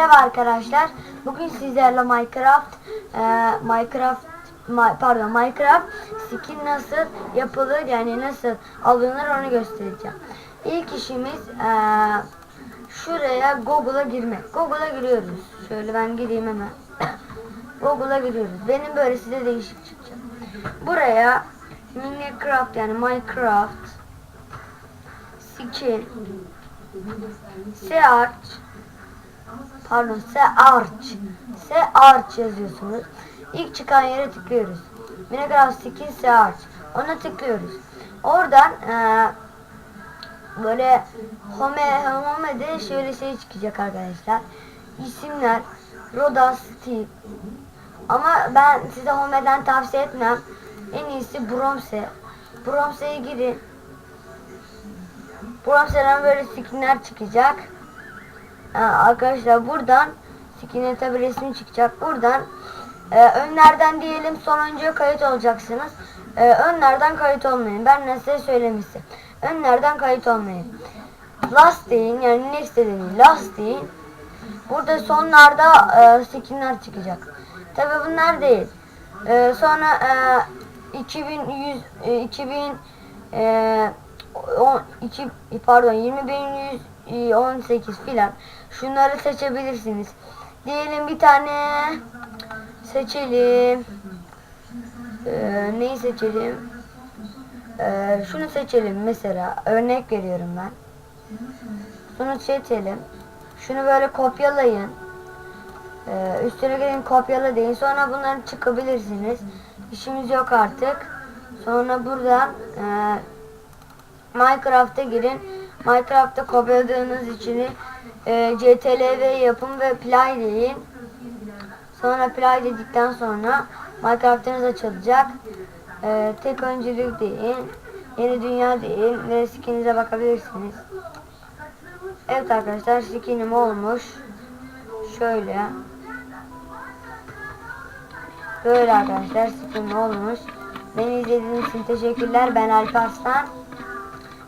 Merhaba arkadaşlar. Bugün sizlerle Minecraft e, Minecraft Ma- pardon Minecraft skin nasıl yapılır yani nasıl alınır onu göstereceğim. İlk işimiz e, şuraya Google'a girmek. Google'a giriyoruz. Şöyle ben gireyim hemen. Google'a giriyoruz. Benim böyle size değişik çıkacak. Buraya Minecraft yani Minecraft skin search pardon search search yazıyorsunuz. İlk çıkan yere tıklıyoruz. Minecraft skin search. Ona tıklıyoruz. Oradan eee, böyle home home'de şöyle şey çıkacak arkadaşlar. İsimler Roda Steve ama ben size Home'den tavsiye etmem. En iyisi Bronze. Bronze'ye girin. Bronze'den böyle skinler çıkacak. Ha, arkadaşlar buradan skine tabi resmi çıkacak. Buradan e, önlerden diyelim sonuncuya kayıt olacaksınız. E, önlerden kayıt olmayın. Ben de size söylemiştim. Önlerden kayıt olmayın. Last deyin yani next de demeyin. Last deyin. Burada sonlarda e, skinler çıkacak. Tabi bunlar değil. E, sonra e, 2100 e, 2000 e, on, iki, pardon 20118 filan şunları seçebilirsiniz. Diyelim bir tane seçelim. Ee, neyi seçelim? Ee, şunu seçelim mesela. Örnek veriyorum ben. Şunu seçelim. Şunu böyle kopyalayın. Ee, üstüne gelin kopyala deyin. Sonra bunları çıkabilirsiniz. İşimiz yok artık. Sonra buradan e, Minecraft'a girin. Minecraft'ta kopyaladığınız içini e, CTRL yapın ve play deyin. Sonra play dedikten sonra Minecraft'ınız açılacak. E, tek öncülük deyin. Yeni dünya deyin ve skininize bakabilirsiniz. Evet arkadaşlar skinim olmuş. Şöyle. Böyle arkadaşlar skinim olmuş. Beni izlediğiniz için teşekkürler. Ben Alparslan.